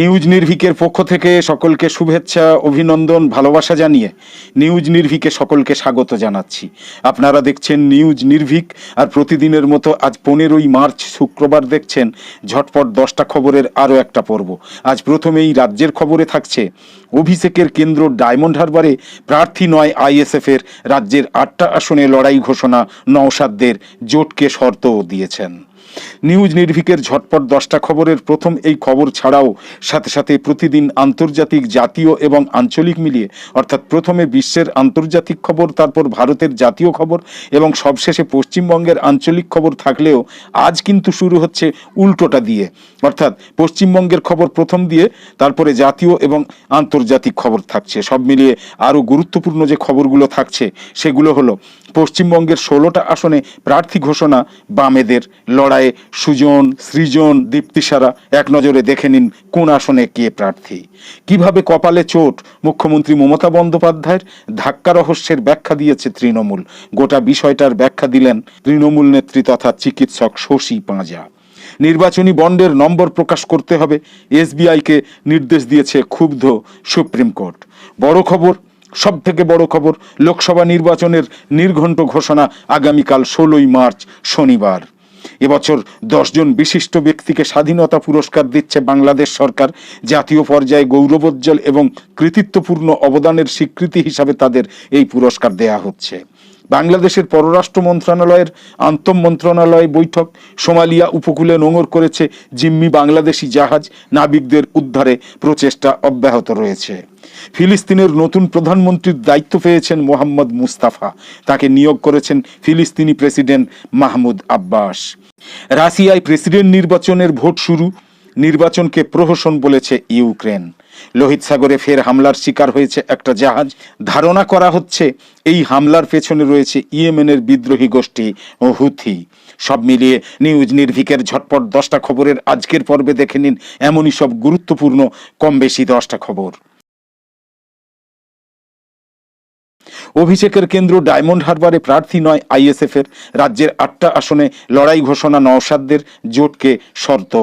News নির্ভিকের পক্ষ থেকে সকলকে শুভেচ্ছা, অভিনন্দন, ভালোবাসা জানিয়ে নিউজ নির্ভিকে সকলকে স্বাগত জানাচ্ছি। আপনারা দেখছেন নিউজ নির্ভিক আর প্রতিদিনের মতো আজ পনেরোই মার্চ শুক্রবার দেখছেন ঝটপট দশটা খবরের আরও একটা পর্ব। আজ প্রথমেই রাজ্যের খবরে থাকছে, অভিষেকের কেন্দ্র ডায়মন্ড হারবারে প্রার্থী নয় আইএসএফের রাজ্যের আটটা আসনে লড়াই ঘোষণা নওসাদদের জোটকে শর্তও দিয়েছেন। নিউজ নির্ভিকের ঝটপট দশটা খবরের প্রথম এই খবর ছাড়াও সাথে সাথে প্রতিদিন আন্তর্জাতিক জাতীয় এবং আঞ্চলিক মিলিয়ে, অর্থাৎ প্রথমে বিশ্বের আন্তর্জাতিক খবর, তারপর ভারতের জাতীয় খবর এবং সবশেষে পশ্চিমবঙ্গের আঞ্চলিক খবর থাকলেও আজ কিন্তু শুরু হচ্ছে উল্টোটা দিয়ে। অর্থাৎ পশ্চিমবঙ্গের খবর প্রথম দিয়ে, তারপরে জাতীয় এবং আন্তর্জাতিক খবর থাকছে। সব মিলিয়ে আরও গুরুত্বপূর্ণ যে খবরগুলো থাকছে, সেগুলো হলো পশ্চিমবঙ্গের ষোলোটা আসনে প্রার্থী ঘোষণা। বামেদের লড়াইয়ে সুজন, সৃজন, দীপ্তিসারা এক নজরে দেখে নিন কোন আসনে কে প্রার্থী। কীভাবে কপালে চোট? মুখ্যমন্ত্রী মমতা বন্দ্যোপাধ্যায়ের ধাক্কা রহস্যের ব্যাখ্যা দিয়েছে তৃণমূল। গোটা বিষয়টার ব্যাখ্যা দিলেন তৃণমূল নেত্রী তথা চিকিৎসক শশী পাঁজা। নির্বাচনী বন্ডের নম্বর প্রকাশ করতে হবে। এসবিআইকে নির্দেশ দিয়েছে ক্ষুব্ধ সুপ্রিম কোর্ট। বড় খবর সব থেকে বড় খবর, লোকসভা নির্বাচনের নির্ঘণ্ট ঘোষণা আগামীকাল ষোলোই মার্চ, শনিবার। এবছর দশজন বিশিষ্ট ব্যক্তিকে স্বাধীনতা পুরস্কার দিচ্ছে বাংলাদেশ সরকার। জাতীয় পর্যায়ে গৌরবোজ্জ্বল এবং কৃতিত্বপূর্ণ অবদানের স্বীকৃতি হিসাবে তাদের এই পুরস্কার দেয়া হচ্ছে। বাংলাদেশের পররাষ্ট্র মন্ত্রণালয়ের আন্তঃ মন্ত্রণালয় বৈঠক, সোমালিয়া উপকূলে নোঙর করেছে জিম্মি বাংলাদেশি জাহাজ, নাবিকদের উদ্ধারে প্রচেষ্টা অব্যাহত রয়েছে। ফিলিস্তিনের নতুন প্রধানমন্ত্রীর দায়িত্ব পেয়েছেন মোহাম্মদ মুস্তাফা। তাকে নিয়োগ করেছেন ফিলিস্তিনি প্রেসিডেন্ট মাহমুদ আব্বাস। রাশিয়ায় প্রেসিডেন্ট নির্বাচনের ভোট শুরু, নির্বাচনকে প্রহসন বলেছে ইউক্রেন। লোহিত সাগরে ফের হামলার শিকার হয়েছে একটা জাহাজ। ধারণা করা হচ্ছে এই হামলার পেছনে রয়েছে ইয়েমেনের বিদ্রোহী গোষ্ঠী ও হুথি। সব মিলিয়ে নিউজ নির্ভিকের ঝটপট দশটা খবরের আজকের পর্বে দেখে নিন এমনই সব গুরুত্বপূর্ণ, কম বেশি দশটা খবর। অভিষেকের কেন্দ্র ডায়মন্ড হারবারে প্রার্থী নয় আইএসএফ এর রাজ্যের আটটা আসনে লড়াই ঘোষণা নওশাদদের জোটকে শর্ত।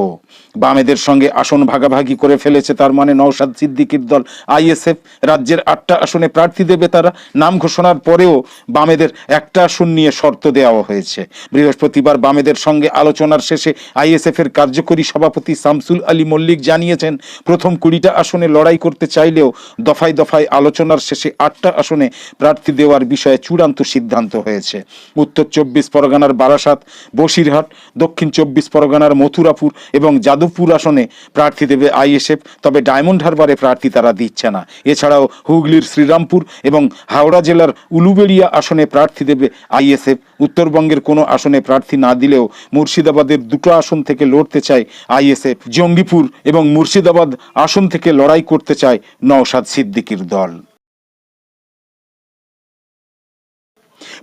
বামেদের সঙ্গে আসন ভাগাভাগি করে ফেলেছে, তার মানে নওশাদ সিদ্দিকির দল। আইএসএফ রাজ্যের আটটা আসনে প্রার্থী দেবে তারা। নাম ঘোষণার পরেও বামেদের একটা আসন নিয়ে শর্ত দেওয়া হয়েছে। বৃহস্পতিবার বামেদের সঙ্গে আলোচনার শেষে আইএসএফ এর কার্যকরী সভাপতি শামসুল আলী মল্লিক জানিয়েছেন, প্রথম কুড়িটা আসনে লড়াই করতে চাইলেও দফায় দফায় আলোচনার শেষে আটটা আসনে প্রার্থী দেওয়ার বিষয়ে চূড়ান্ত সিদ্ধান্ত হয়েছে। উত্তর চব্বিশ পরগনার বারাসাত, বসিরহাট, দক্ষিণ চব্বিশ পরগনার মথুরাপুর এবং যাদবপুর আসনে প্রার্থী দেবে আইএসএফ, তবে ডায়মন্ড হারবারে প্রার্থী তারা দিচ্ছে না। এছাড়াও হুগলির শ্রীরামপুর এবং হাওড়া জেলার উলুবেড়িয়া আসনে প্রার্থী দেবে আইএসএফ। উত্তরবঙ্গের কোনো আসনে প্রার্থী না দিলেও মুর্শিদাবাদের দুটো আসন থেকে লড়তে চায় আইএসএফ। জঙ্গিপুর এবং মুর্শিদাবাদ আসন থেকে লড়াই করতে চায় নওশাদ সিদ্দিকির দল।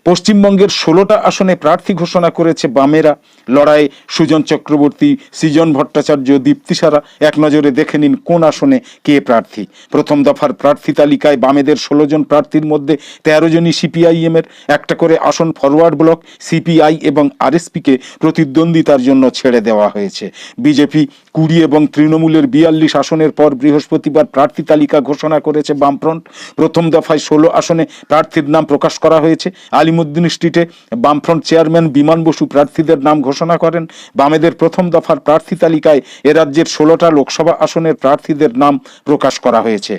পশ্চিমবঙ্গের ষোলোটা আসনে প্রার্থী ঘোষণা করেছে বামেরা। লড়াই সুজন চক্রবর্তী, সৃজন ভট্টাচার্য দীপ্তিসারা এক নজরে দেখে নিন কোন আসনে কে প্রার্থী। প্রথম দফার প্রার্থী তালিকায় বামেদের ষোলো জন প্রার্থীর মধ্যে তেরো জনই সিপিআইএম এর। একটা করে আসন ফরওয়ার্ড ব্লক, সিপিআই এবং আরএসপিকে প্রতিদ্বন্দ্বিতার জন্য ছেড়ে দেওয়া হয়েছে। বিজেপি কুড়ি এবং তৃণমূলের বিয়াল্লিশ আসনের পর বৃহস্পতিবার প্রার্থী তালিকা ঘোষণা করেছে বামফ্রন্ট। প্রথম দফায় ষোলো আসনে প্রার্থীর নাম প্রকাশ করা হয়েছে। আলিমুদ্দিন স্ট্রিটে বামফ্রন্ট চেয়ারম্যান বিমান বসু প্রার্থীদের নাম ঘোষণা করেন। বামেদের প্রথম দফার প্রার্থী তালিকায় এ রাজ্যের ষোলোটা লোকসভা আসনের প্রার্থীদের নাম প্রকাশ করা হয়েছে।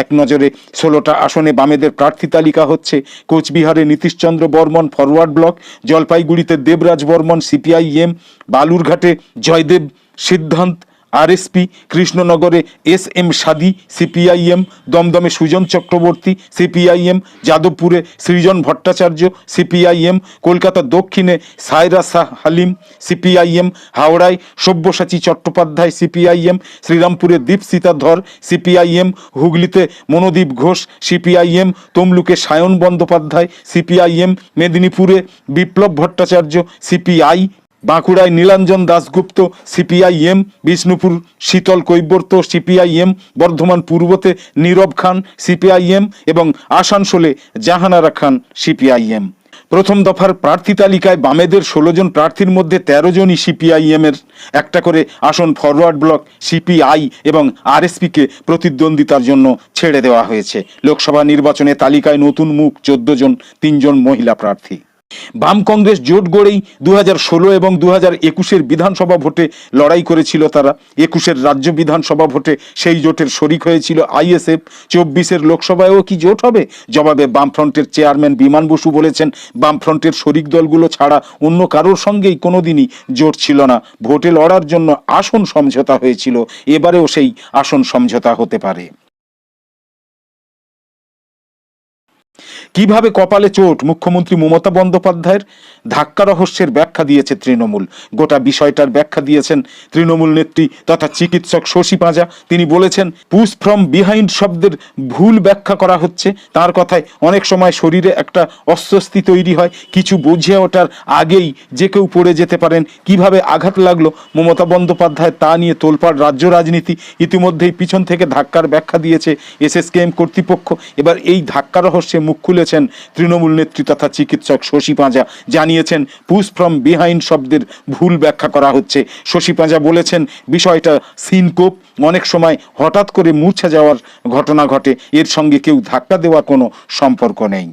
এক নজরে ষোলোটা আসনে বামেদের প্রার্থী তালিকা হচ্ছে কোচবিহারে নীতিশচন্দ্র বর্মন ফরওয়ার্ড ব্লক, জলপাইগুড়িতে দেবরাজ বর্মন সিপিআইএম, বালুরঘাটে জয়দেব সিদ্ধান্ত আরএসপি, কৃষ্ণনগরে এস এম সাদি, সিপিআইএম, দমদমে সুজন চক্রবর্তী, সিপিআইএম, যাদবপুরে সৃজন ভট্টাচার্য, সিপিআইএম, কলকাতা দক্ষিণে সায়রা শাহ হালিম, সিপিআইএম, হাওড়ায় সব্যসাচী চট্টোপাধ্যায়, সিপিআইএম, শ্রীরামপুরে দীপসিতা ধর, সিপিআইএম, হুগলিতে মনোদীপ ঘোষ, সিপিআইএম, তমলুকে সায়ন বন্দ্যোপাধ্যায়, সিপিআইএম, মেদিনীপুরে বিপ্লব ভট্টাচার্য, সিপিআই বাঁকুড়ায় নীলাঞ্জন দাশগুপ্ত, সিপিআইএম, বিষ্ণুপুর শীতল কৈবর্ত, সিপিআইএম, বর্ধমান পূর্বতে নীরব খান, সিপিআইএম এবং আসানসোলে জাহানারা খান, সিপিআইএম। প্রথম দফার প্রার্থী তালিকায় বামেদের ষোলো জন প্রার্থীর মধ্যে তেরো জনই সিপিআইএম এর একটা করে আসন ফরওয়ার্ড ব্লক, সিপিআই এবং আরএসপিকে প্রতিদ্বন্দ্বিতার জন্য ছেড়ে দেওয়া হয়েছে। লোকসভা নির্বাচনে তালিকায় নতুন মুখ, চোদ্দ জন তিনজন মহিলা প্রার্থী। বাম কংগ্রেস জোট গড়েই দু ষোলো এবং দু হাজার একুশের বিধানসভা ভোটে লড়াই করেছিল তারা। একুশের রাজ্য বিধানসভা ভোটে সেই জোটের শরিক হয়েছিল আইএসএফ। চব্বিশের লোকসভায়ও কি জোট হবে? জবাবে বামফ্রন্টের চেয়ারম্যান বিমান বসু বলেছেন, বামফ্রন্টের শরিক দলগুলো ছাড়া অন্য কারোর সঙ্গেই কোনোদিনই জোট ছিল না। ভোটে লড়ার জন্য আসন সমঝোতা হয়েছিল। এবারেও সেই আসন সমঝোতা হতে পারে। কীভাবে কপালে চোট? মুখ্যমন্ত্রী মমতা বন্দ্যোপাধ্যায়ের ধাক্কা রহস্যের ব্যাখ্যা দিয়েছে তৃণমূল। গোটা বিষয়টার ব্যাখ্যা দিয়েছেন তৃণমূল নেত্রী তথা চিকিৎসক শশী পাঁজা। তিনি বলেছেন পুশ ফ্রম বিহাইন্ড শব্দের ভুল ব্যাখ্যা করা হচ্ছে। তার কথায় অনেক সময় শরীরে একটা অস্বস্তি তৈরি হয়। কিছু বুঝে ওঠার আগেই যে কেউ পড়ে যেতে পারেন। কীভাবে আঘাত লাগল? মমতা বন্দ্যোপাধ্যায় তা নিয়ে তোলপাড় রাজ্য রাজনীতি ইতিমধ্যেই পিছন থেকে ধাক্কার ব্যাখ্যা দিয়েছে এসএসকেএম কর্তৃপক্ষ। এবার এই ধাক্কা রহস্যে মুখ খুলেছেন তৃণমূল নেত্রী তথা চিকিৎসক শশী পাঁজা। জানিয়েছেন পুশ ফ্রম বিহাইন্ড শব্দের ভুল ব্যাখ্যা করা হচ্ছে। শশী পাঁজা বলেছেন, বিষয়টা সিনকোপ। অনেক সময় হঠাৎ করে মূর্ছা যাওয়ার ঘটনা ঘটে। এর সঙ্গে কেউ ধাক্কা দেওয়ার কোনো সম্পর্ক নেই।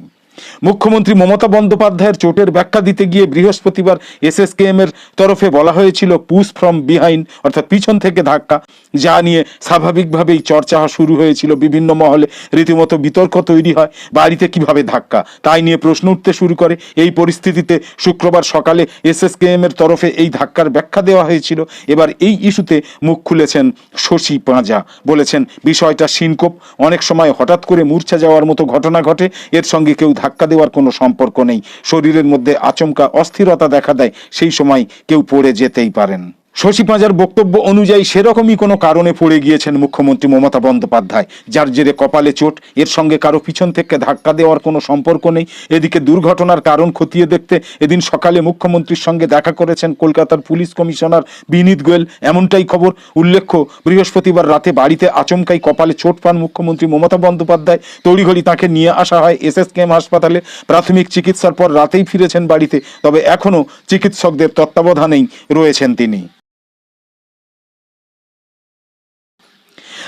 মুখ্যমন্ত্রী মমতা বন্দ্যোপাধ্যায়ের চোটের ব্যাখ্যা দিতে গিয়ে বৃহস্পতিবার এসএসকেএম এর তরফে বলা হয়েছিল, পুশ ফ্রম বিহাইন্ড অর্থাৎ পিছন থেকে ধাক্কা, যা নিয়ে স্বাভাবিকভাবেই চর্চা শুরু হয়েছিল। বিভিন্ন মহলে রীতিমতো বিতর্ক তৈরি হয়, বাড়িতে কীভাবে ধাক্কা? তাই নিয়ে প্রশ্ন উঠতে শুরু করে। এই পরিস্থিতিতে শুক্রবার সকালে এসএসকেএম এর তরফে এই ধাক্কার ব্যাখ্যা দেওয়া হয়েছিল। এবার এই ইস্যুতে মুখ খুলেছেন শশী পাঁজা। বলেছেন, বিষয়টা সিনকোপ। অনেক সময় হঠাৎ করে মূর্ছা যাওয়ার মতো ঘটনা ঘটে। এর সঙ্গে কেউ ধাক্কা দেওয়ার কোনো সম্পর্ক নেই। শরীরের মধ্যে আচমকা অস্থিরতা দেখা দেয়, সেই সময় কেউ পড়ে যেতেই পারেন। শশী পাঁজার বক্তব্য অনুযায়ী সেরকমই কোনো কারণে পড়ে গিয়েছেন মুখ্যমন্ত্রী মমতা বন্দ্যোপাধ্যায়। যার জেরে কপালে চোট, এর সঙ্গে কারও পিছন থেকে ধাক্কা দেওয়ার কোনো সম্পর্ক নেই। এদিকে দুর্ঘটনার কারণ খতিয়ে দেখতে এদিন সকালে মুখ্যমন্ত্রীর সঙ্গে দেখা করেছেন কলকাতার পুলিশ কমিশনার বিনীত গোয়েল। এমনটাই খবর উল্লেখ্য, বৃহস্পতিবার রাতে বাড়িতে আচমকাই কপালে চোট পান মুখ্যমন্ত্রী মমতা বন্দ্যোপাধ্যায়। তড়িঘড়ি তাকে নিয়ে আসা হয় এসএসকেএম হাসপাতালে। প্রাথমিক চিকিৎসার পর রাতেই ফিরেছেন বাড়িতে, তবে এখনও চিকিৎসকদের তত্ত্বাবধানেই রয়েছেন তিনি।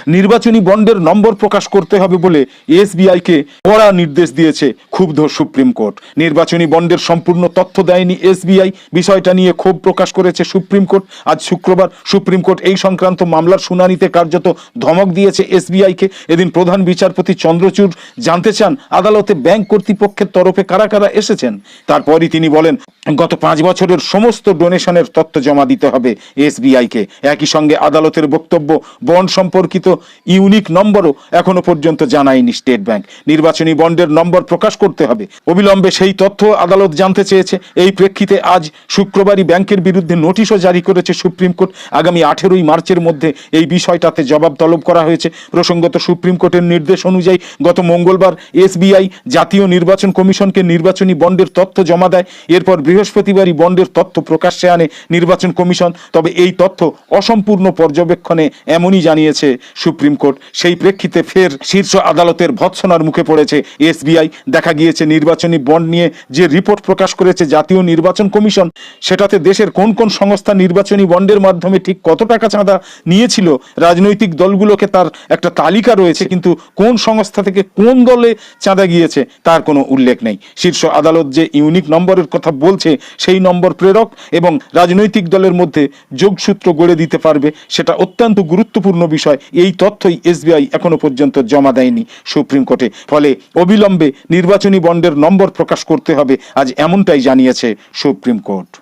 নির্বাচনী বন্ডের নম্বর প্রকাশ করতে হবে বলে এসবিআইকে কড়া নির্দেশ দিয়েছে ক্ষুব্ধ সুপ্রিম কোর্ট। নির্বাচনী বন্ডের সম্পূর্ণ তথ্য দেয়নি এসবিআই। বিষয়টা নিয়ে ক্ষোভ প্রকাশ করেছে সুপ্রিম কোর্ট। আজ শুক্রবার সুপ্রিম কোর্ট এই সংক্রান্ত মামলার শুনানিতে কার্যত ধমক দিয়েছে এসবিআইকে। এদিন প্রধান বিচারপতি চন্দ্রচূড় জানতে চান আদালতে ব্যাংক কর্তৃপক্ষের তরফে কারা কারা এসেছেন। তারপরই তিনি বলেন, গত পাঁচ বছরের সমস্ত ডোনেশনের তথ্য জমা দিতে হবে এসবিআইকে। একই সঙ্গে আদালতের বক্তব্য, বন্ড সম্পর্কিত ইউনিক নম্বরও এখনও পর্যন্ত জানায়নি স্টেট ব্যাংক। নির্বাচনী বন্ডের নম্বর প্রকাশ করতে হবে। অবিলম্বে সেই তথ্য আদালত জানতে চেয়েছে। এই প্রেক্ষিতে আজ শুক্রবারই ব্যাংকের বিরুদ্ধে নোটিশও জারি করেছে সুপ্রিম কোর্ট। আগামী আঠেরোই মার্চের মধ্যে এই বিষয়টাতে জবাব তলব করা হয়েছে। প্রসঙ্গত সুপ্রিম কোর্টের নির্দেশ অনুযায়ী গত মঙ্গলবার এসবিআই জাতীয় নির্বাচন কমিশনকে নির্বাচনী বন্ডের তথ্য জমা দেয়। এরপর বৃহস্পতিবারই বন্ডের তথ্য প্রকাশ্যে আনে নির্বাচন কমিশন। তবে এই তথ্য অসম্পূর্ণ পর্যবেক্ষণে এমনই জানিয়েছে সুপ্রিম কোর্ট। সেই প্রেক্ষিতে ফের শীর্ষ আদালতের ভৎসনার মুখে পড়েছে এসবিআই। দেখা গিয়েছে নির্বাচনী বন্ড নিয়ে যে রিপোর্ট প্রকাশ করেছে জাতীয় নির্বাচন কমিশন, সেটাতে দেশের কোন কোন সংস্থা নির্বাচনী বন্ডের মাধ্যমে ঠিক কত টাকা চাঁদা নিয়েছিল, রাজনৈতিক দলগুলোকে তার একটা তালিকা রয়েছে, কিন্তু কোন সংস্থা থেকে কোন দলে চাঁদা গিয়েছে, তার কোনো উল্লেখ নেই। শীর্ষ আদালত যে ইউনিক নম্বরের কথা বলছে, সেই নম্বর প্রেরক এবং রাজনৈতিক দলের মধ্যে যোগসূত্র গড়ে দিতে পারবে, সেটা অত্যন্ত গুরুত্বপূর্ণ বিষয়। এই তথ্যই এসবিআই এখনও পর্যন্ত জমা দেয়নি সুপ্রিম কোর্টে। ফলে অবিলম্বে নির্বাচনী বন্ডের নম্বর প্রকাশ করতে হবে, আজ এমনটাই জানিয়েছে সুপ্রিম কোর্ট।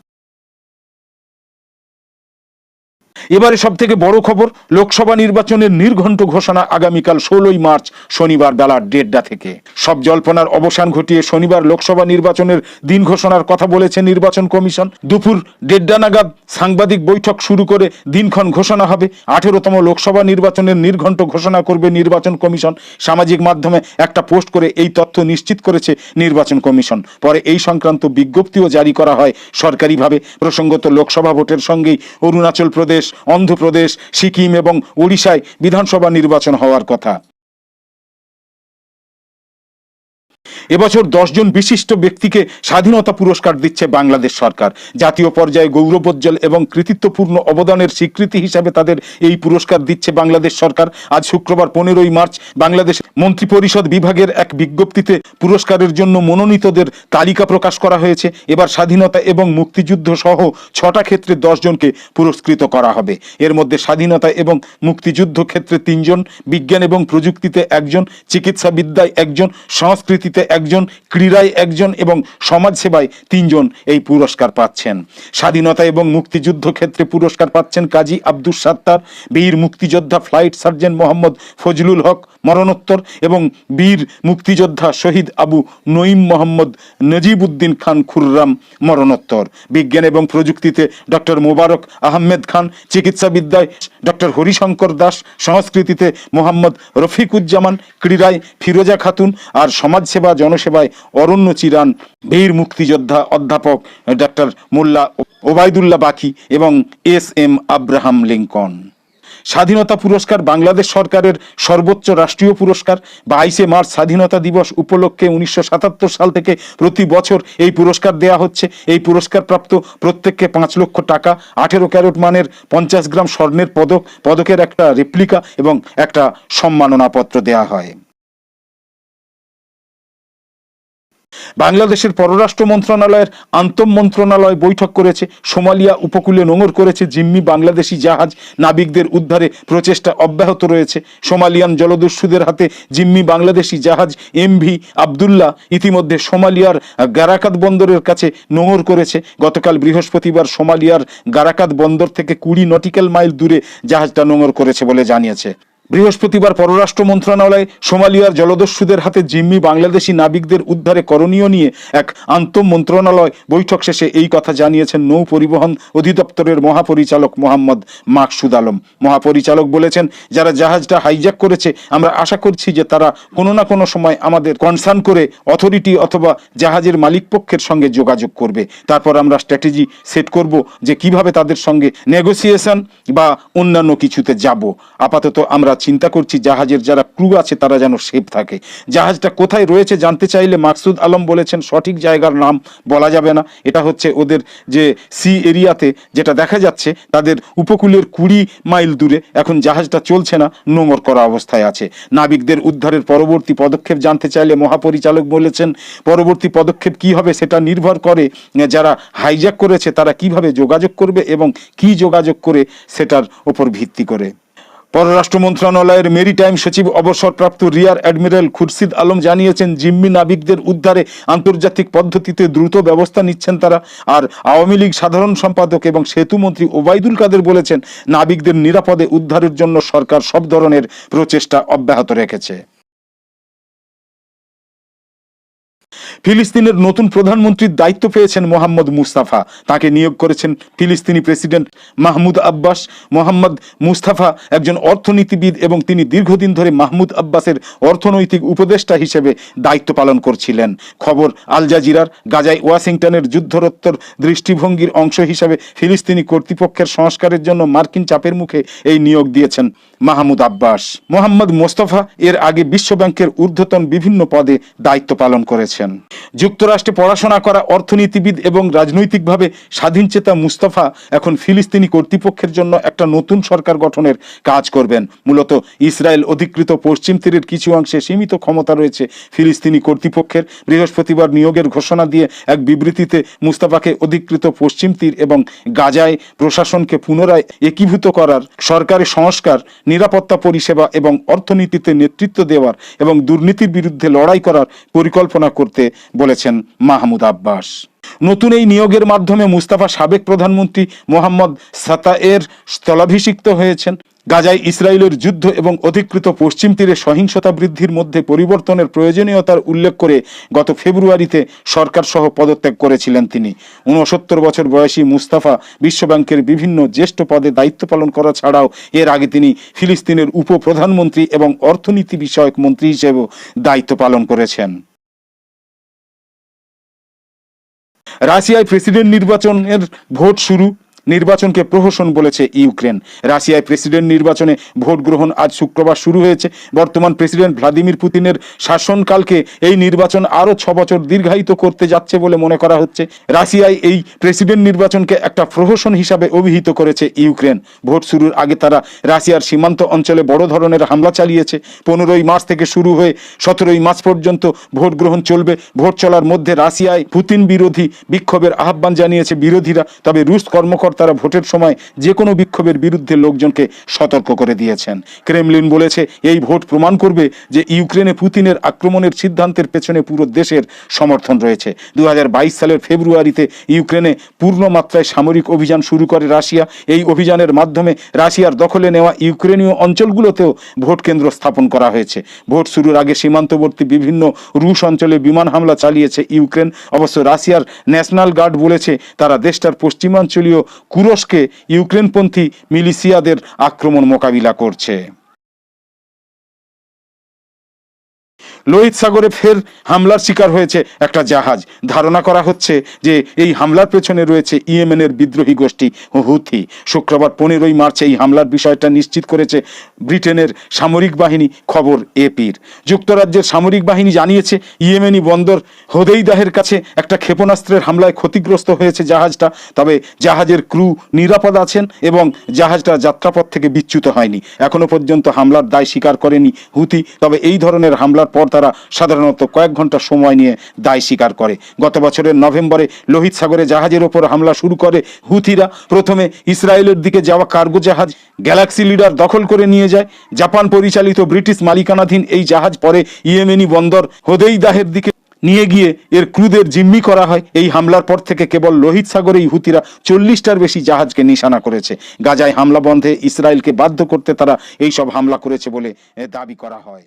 এবারে সব থেকে বড় খবর, লোকসভা নির্বাচনের নির্ঘণ্ট ঘোষণা আগামীকাল ষোলোই মার্চ শনিবার বেলা দেড়টা থেকে। সব জল্পনার অবসান ঘটিয়ে শনিবার লোকসভা নির্বাচনের দিন ঘোষণার কথা বলেছে নির্বাচন কমিশন। দুপুর দেড়টা নাগাদ সাংবাদিক বৈঠক শুরু করে দিনক্ষণ ঘোষণা হবে। আঠেরোতম লোকসভা নির্বাচনের নির্ঘণ্ট ঘোষণা করবে নির্বাচন কমিশন। সামাজিক মাধ্যমে একটা পোস্ট করে এই তথ্য নিশ্চিত করেছে নির্বাচন কমিশন। পরে এই সংক্রান্ত বিজ্ঞপ্তিও জারি করা হয় সরকারিভাবে। প্রসঙ্গত লোকসভা ভোটের সঙ্গেই অরুণাচল প্রদেশ অন্ধ্রপ্রদেশ সিকিম এবং ওড়িশায় বিধানসভা নির্বাচন হওয়ার কথা। এবছর দশজন বিশিষ্ট ব্যক্তিকে স্বাধীনতা পুরস্কার দিচ্ছে বাংলাদেশ সরকার। জাতীয় পর্যায়ে গৌরবোজ্জ্বল এবং কৃতিত্বপূর্ণ অবদানের স্বীকৃতি হিসাবে তাদের এই পুরস্কার দিচ্ছে বাংলাদেশ সরকার। আজ শুক্রবার পনেরোই মার্চ বাংলাদেশ মন্ত্রিপরিষদ বিভাগের এক বিজ্ঞপ্তিতে পুরস্কারের জন্য মনোনীতদের তালিকা প্রকাশ করা হয়েছে। এবার স্বাধীনতা এবং মুক্তিযুদ্ধ সহ ছটা ক্ষেত্রে দশজনকে পুরস্কৃত করা হবে। এর মধ্যে স্বাধীনতা এবং মুক্তিযুদ্ধ ক্ষেত্রে তিনজন, বিজ্ঞান এবং প্রযুক্তিতে একজন, চিকিৎসাবিদ্যায় একজন, সংস্কৃতিতে একজন ক্রীড়ায় একজন এবং সমাজসেবায় তিনজন এই পুরস্কার পাচ্ছেন। স্বাধীনতা এবং মুক্তিযুদ্ধ ক্ষেত্রে পুরস্কার পাচ্ছেন কাজী আব্দুস সাত্তার, বীর মুক্তিযোদ্ধা ফ্লাইট সার্জেন্ট মোহাম্মদ ফজলুল হক মরণোত্তর এবং বীর মুক্তিযোদ্ধা শহীদ আবু নঈম মোহাম্মদ নজিবউদ্দিন খান খুররাম মরণোত্তর। বিজ্ঞান এবং প্রযুক্তিতে ডক্টর মোবারক আহমেদ খান, চিকিৎসাবিদ্যায় ডক্টর হরিশঙ্কর দাস, সংস্কৃতিতে মোহাম্মদ রফিকুজ্জামান, ক্রীড়ায় ফিরোজা খাতুন আর সমাজসেবা জনসেবায় অরণ্য চিরান, বীর মুক্তিযোদ্ধা অধ্যাপক ডক্টর মোল্লা ওবায়দুল্লাহ বাকি এবং এস এম আব্রাহাম লিঙ্কন। স্বাধীনতা পুরস্কার বাংলাদেশ সরকারের সর্বোচ্চ রাষ্ট্রীয় পুরস্কার। বাইশে মার্চ স্বাধীনতা দিবস উপলক্ষে উনিশশো সাতাত্তর সাল থেকে প্রতি বছর এই পুরস্কার দেয়া হচ্ছে। এই পুরস্কার প্রাপ্ত প্রত্যেককে পাঁচ লক্ষ টাকা, আঠেরো ক্যারেট মানের পঞ্চাশ গ্রাম স্বর্ণের পদক, পদকের একটা রেপ্লিকা এবং একটা সম্মাননাপত্র দেয়া হয়। বাংলাদেশের পররাষ্ট্র মন্ত্রণালয়ের আন্তঃ মন্ত্রণালয় বৈঠক করেছে, সোমালিয়া উপকূলে নোঙর করেছে জিম্মি বাংলাদেশি জাহাজ, নাবিকদের উদ্ধারে প্রচেষ্টা অব্যাহত রয়েছে, সোমালিয়ান জলদস্যুদের হাতে জিম্মি বাংলাদেশি জাহাজ এমভি আবদুল্লাহ ইতিমধ্যে সোমালিয়ার গারাকাত বন্দরের কাছে নোঙর করেছে, গতকাল বৃহস্পতিবার সোমালিয়ার গারাকাত বন্দর থেকে কুড়ি নটিক্যাল মাইল দূরে জাহাজটা নোঙর করেছে বলে জানিয়েছে। বৃহস্পতিবার পররাষ্ট্র মন্ত্রণালয় সোমালিয়ার জলদস্যুদের হাতে জিম্মি বাংলাদেশি নাবিকদের উদ্ধারে করণীয় নিয়ে এক আন্তঃ মন্ত্রণালয় বৈঠক শেষে এই কথা জানিয়েছেন নৌ পরিবহন অধিদপ্তরের মহাপরিচালক মোহাম্মদ মাকসুদ আলম। মহাপরিচালক বলেছেন, যারা জাহাজটা হাইজ্যাক করেছে, আমরা আশা করছি যে তারা কোনো না কোনো সময় আমাদের কনসার্ন করে অথরিটি অথবা জাহাজের মালিক পক্ষের সঙ্গে যোগাযোগ করবে। তারপর আমরা স্ট্র্যাটেজি সেট করব যে কীভাবে তাদের সঙ্গে নেগোসিয়েশন বা অন্যান্য কিছুতে যাব। আপাতত আমরা চিন্তা করছি, জাহাজের যারা ক্রু আছে তারা যেন সেফ থাকে। জাহাজটা কোথায় রয়েছে জানতে চাইলে মাকসুদ আলম বলেছেন, সঠিক জায়গার নাম বলা যাবে না। এটা হচ্ছে ওদের যে সি এরিয়াতে যেটা দেখা যাচ্ছে, তাদের উপকূলের কুড়ি মাইল দূরে। এখন জাহাজটা চলছে না নোঙর করা অবস্থায় আছে। নাবিকদের উদ্ধারের পরবর্তী পদক্ষেপ জানতে চাইলে মহাপরিচালক বলেছেন, পরবর্তী পদক্ষেপ কি হবে সেটা নির্ভর করে যারা হাইজ্যাক করেছে, তারা কীভাবে যোগাযোগ করবে এবং কি যোগাযোগ করে সেটার ওপর ভিত্তি করে। পররাষ্ট্র মন্ত্রণালয়ের মেরিটাইম সচিব অবসরপ্রাপ্ত রিয়ার অ্যাডমিরাল খুরশিদ আলম জানিয়েছেন, জিম্মি নাবিকদের উদ্ধারে আন্তর্জাতিক পদ্ধতিতে দ্রুত ব্যবস্থা নিচ্ছেন তারা। আর আওয়ামী লীগ সাধারণ সম্পাদক এবং সেতুমন্ত্রী ওবায়দুল কাদের বলেছেন, নাবিকদের নিরাপদে উদ্ধারের জন্য সরকার সব ধরনের প্রচেষ্টা অব্যাহত রেখেছে। ফিলিস্তিনের নতুন প্রধানমন্ত্রীর দায়িত্ব পেয়েছেন মোহাম্মদ মুস্তাফা। তাকে নিয়োগ করেছেন ফিলিস্তিনি president Mahmoud Abbas. Mohammad Mustafa একজন অর্থনীতিবিদ এবং তিনি দীর্ঘদিন ধরে মাহমুদ আব্বাসের অর্থনৈতিক উপদেষ্টা হিসেবে দায়িত্ব পালন করছিলেন। খবর, আল জাজিরার গাজায় ওয়াশিংটনের যুদ্ধরোত্তর দৃষ্টিভঙ্গির অংশ হিসাবে ফিলিস্তিনি কর্তৃপক্ষের সংস্কারের জন্য মার্কিন চাপের মুখে এই নিয়োগ দিয়েছেন। মাহমুদ আব্বাস। মোহাম্মদ মোস্তফা এর আগে বিশ্বব্যাংকের ঊর্ধ্বতন বিভিন্ন পদে দায়িত্ব পালন করেছেন। যুক্তরাষ্ট্রে পড়াশোনা করা অর্থনীতিবিদ এবং রাজনৈতিকভাবে স্বাধীনচেতা মুস্তফা এখন ফিলিস্তিনি কর্তৃপক্ষের জন্য একটা নতুন সরকার গঠনের কাজ করবেন। মূলত ইসরায়েল অধিকৃত পশ্চিম তীরের কিছু অংশে সীমিত ক্ষমতা রয়েছে ফিলিস্তিনি কর্তৃপক্ষের। বৃহস্পতিবার নিয়োগের ঘোষণা দিয়ে এক বিবৃতিতে মুস্তাফাকে অধিকৃত পশ্চিম তীর এবং গাজায় প্রশাসনকে পুনরায় একীভূত করার সরকারি সংস্কার নিরাপত্তা পরিষেবা এবং অর্থনীতিতে নেতৃত্ব দেওয়ার এবং দুর্নীতির বিরুদ্ধে লড়াই করার পরিকল্পনা করতে বলেছেন মাহমুদ আব্বাস। নতুন এই নিয়োগের মাধ্যমে মুস্তাফা সাবেক প্রধানমন্ত্রী মোহাম্মদ সাতায়ের স্থলাভিষিক্ত হয়েছেন। গাজায় ইসরায়েলের যুদ্ধ এবং অধিকৃত পশ্চিম তীরে সহিংসতা বৃদ্ধির মধ্যে পরিবর্তনের প্রয়োজনীয়তার উল্লেখ করে গত ফেব্রুয়ারিতে সরকার সহ পদত্যাগ করেছিলেন তিনি। ঊনসত্তর বছর বয়সী মুস্তাফা বিশ্বব্যাংকের বিভিন্ন জ্যেষ্ঠ পদে দায়িত্ব পালন করা ছাড়াও এর আগে তিনি ফিলিস্তিনের উপপ্রধানমন্ত্রী এবং অর্থনীতি বিষয়ক মন্ত্রী হিসেবেও দায়িত্ব পালন করেছেন। রাশিয়ায় প্রেসিডেন্ট নির্বাচনের ভোট শুরু। নির্বাচনকে প্রহসন বলেছে ইউক্রেন। রাশিয়ায় প্রেসিডেন্ট নির্বাচনে ভোট গ্রহণ আজ শুক্রবার শুরু হয়েছে। বর্তমান প্রেসিডেন্ট ভ্লাদিমির পুতিনের শাসনকালকে এই নির্বাচন আরও ছ বছর দীর্ঘায়িত করতে যাচ্ছে বলে মনে করা হচ্ছে। রাশিয়ায় এই প্রেসিডেন্ট নির্বাচনকে একটা প্রহসন হিসাবে অভিহিত করেছে ইউক্রেন। ভোট শুরুর আগে তারা রাশিয়ার সীমান্ত অঞ্চলে বড় ধরনের হামলা চালিয়েছে। পনেরোই মার্চ থেকে শুরু হয়ে সতেরোই মার্চ পর্যন্ত ভোট গ্রহণ চলবে। ভোট চলার মধ্যে রাশিয়ায় পুতিন বিরোধী বিক্ষোভের আহ্বান জানিয়েছে বিরোধীরা। তবে রুশ কর্মকর্তারা ভোটের সময় যে কোনো বিক্ষোভের বিরুদ্ধে লোকজনকে সতর্ক করে দিয়েছেন। ক্রেমলিন বলেছে, এই ভোট প্রমাণ করবে যে ইউক্রেনে পুতিনের আক্রমণের সিদ্ধান্তের পেছনে পুরো দেশের সমর্থন রয়েছে। দু হাজার বাইশ সালের ফেব্রুয়ারিতে ইউক্রেনে পূর্ণ মাত্রায় সামরিক অভিযান শুরু করে রাশিয়া। এই অভিযানের মাধ্যমে রাশিয়ার দখলে নেওয়া ইউক্রেনীয় অঞ্চলগুলোতেও ভোট কেন্দ্র স্থাপন করা হয়েছে। ভোট শুরুর আগে সীমান্তবর্তী বিভিন্ন রুশ অঞ্চলে বিমান হামলা চালিয়েছে ইউক্রেন। অবশ্য রাশিয়ার ন্যাশনাল গার্ড বলেছে, তারা দেশটার পশ্চিমাঞ্চলীয় কুরস্কে ইউক্রেনপন্থী মিলিশিয়াদের আক্রমণ মোকাবিলা করছে। লোহিত সাগরে ফের হামলার শিকার হয়েছে একটা জাহাজ। ধারণা করা হচ্ছে যে এই হামলার পেছনে রয়েছে ইয়েমেনের বিদ্রোহী গোষ্ঠী হুথি। শুক্রবার পনেরোই মার্চে এই হামলার বিষয়টা নিশ্চিত করেছে ব্রিটেনের সামরিক বাহিনী, খবর এপির। যুক্তরাজ্যের সামরিক বাহিনী জানিয়েছে, ইয়েমেনি বন্দর হোদেইদাহের কাছে একটা ক্ষেপণাস্ত্রের হামলায় ক্ষতিগ্রস্ত হয়েছে জাহাজটা, তবে জাহাজের ক্রু নিরাপদ আছেন এবং জাহাজটা যাত্রাপথ থেকে বিচ্যুত হয়নি। এখনও পর্যন্ত হামলার দায় স্বীকার করেনি হুতি তবে এই ধরনের হামলার পর তারা সাধারণত কয়েক ঘণ্টা সময় নিয়ে দায় স্বীকার করে। গত বছরের নভেম্বরে লোহিত সাগরে জাহাজের ওপর হামলা শুরু করে হুথিরা। প্রথমে ইসরায়েলের দিকে যাওয়া কার্গো জাহাজ গ্যালাক্সি লিডার দখল করে নিয়ে যায়। জাপান পরিচালিত ব্রিটিশ মালিকানাধীন এই জাহাজ পরে ইয়েমেনি বন্দর হোদেইদাহের দিকে নিয়ে গিয়ে এর ক্রুদের জিম্মি করা হয়। এই হামলার পর থেকে কেবল লোহিত সাগরেই হুতিরা চল্লিশটার বেশি জাহাজকে নিশানা করেছে। গাজায় হামলা বন্ধে ইসরায়েলকে বাধ্য করতে তারা এই সব হামলা করেছে বলে দাবি করা হয়।